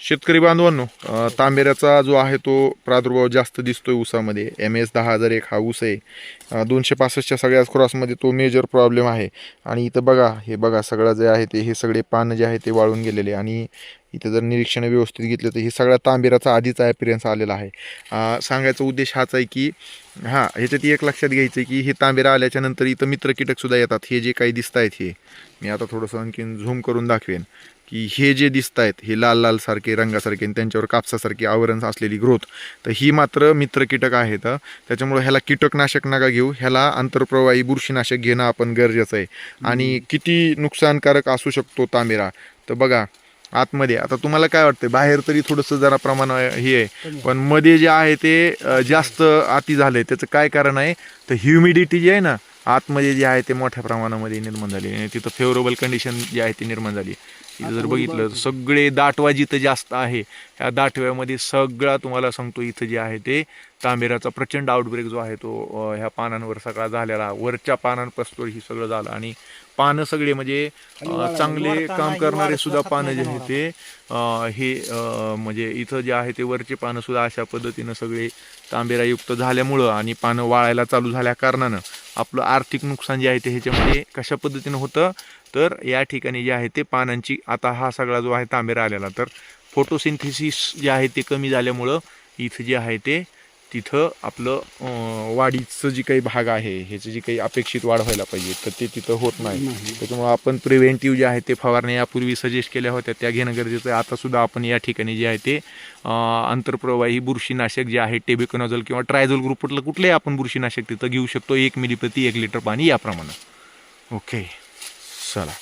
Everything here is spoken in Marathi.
शेतकरी बांधवांनो तांबेऱ्याचा जो आहे तो प्रादुर्भाव जास्त दिसतोय ऊसामध्ये. एम एस दहा हजार एक हा ऊस आहे. दोनशे पासष्टच्या सगळ्याच क्रॉसमध्ये तो मेजर प्रॉब्लेम आहे. आणि इथं बघा हे बघा सगळं जे आहे ते हे सगळे पानं जे आहे ते वाळून गेलेले. आणि इथं जर निरीक्षण व्यवस्थित घेतलं तर हे सगळ्या तांबेराचा आधीचा ॲपिरियन्स आलेला आहे. सांगायचा उद्देश हाच आहे की हां ह्याच्यात एक लक्षात घ्यायचं आहे की हे तांबेरा आल्याच्यानंतर इथं मित्र कीटकसुद्धा येतात. हे जे काही दिसत आहेत हे. मी आता थोडंसं आणखीन झूम करून दाखवेन. की हे जे दिसत आहेत हे लाल लाल सारखे रंगासारखे आणि त्यांच्यावर कापसासारखी आवरण असलेली ग्रोथ तर ही मात्र मित्र कीटक आहेत. त्याच्यामुळे ह्याला कीटकनाशक नका घेऊ. ह्याला आंतरप्रवाही बुरशीनाशक घेणं आपण गरजेचं आहे. आणि किती नुकसानकारक असू शकतो तांबेरा? तर बघा आतमध्ये आता तुम्हाला काय वाटतं बाहेर तरी थोडंसं जरा प्रमाण हे आहे. पण मध्ये जे आहे ते जास्त अति झालंय. त्याचं काय कारण आहे? तर ह्युमिडिटी जी आहे ना आतमध्ये जे आहे ते मोठ्या प्रमाणामध्ये निर्माण झाली. आणि तिथं फेवरेबल कंडिशन जी आहे ती निर्माण झाली. इथं जर बघितलं तर सगळे दाटवा जिथं जास्त आहे ह्या दाटव्यामध्ये सगळा तुम्हाला सांगतो इथं जे आहे ते तांबेराचा प्रचंड आउटब्रेक जो आहे तो ह्या पानांवर सगळा झालेला. वरच्या पानांपासून ही सगळं झालं. आणि पानं सगळे म्हणजे चांगले काम करणारे सुद्धा पानं जे आहे ते हे म्हणजे इथं जे आहे ते वरचे पानं सुद्धा अशा पद्धतीनं सगळे तांबेरायुक्त झाल्यामुळं आणि पानं वाळायला चालू झाल्या कारणानं आपलं आर्थिक नुकसान जे आहे ते ह्याच्यामध्ये कशा पद्धतीनं होतं? तर या ठिकाणी जे आहे ते पानांची आता हा सगळा जो आहे तांबेरा आलेला. तर फोटोसिंथेसिस जे आहे ते कमी झाल्यामुळं इथं जे आहे ते तिथं आपलं वाढीचं जी काही भाग आहे ह्याची जी काही अपेक्षित वाढ व्हायला पाहिजे तर ते तिथं होत नाही. त्याच्यामुळं आपण प्रिव्हेंटिव्ह जे आहे ते फवारण्या यापूर्वी सजेस्ट केल्या होत्या त्या घेणं गरजेचं आहे. आता सुद्धा आपण या ठिकाणी जे आहे ते अं, आंतरप्रवाही बुरशीनाशक जे आहे टेबिकोनॉझल किंवा ट्रायझोल ग्रुपला कुठलंही आपण बुरशीनाशक तिथं घेऊ शकतो. एक मिली प्रति एक लिटर पाणी याप्रमाणे. ओके. चला.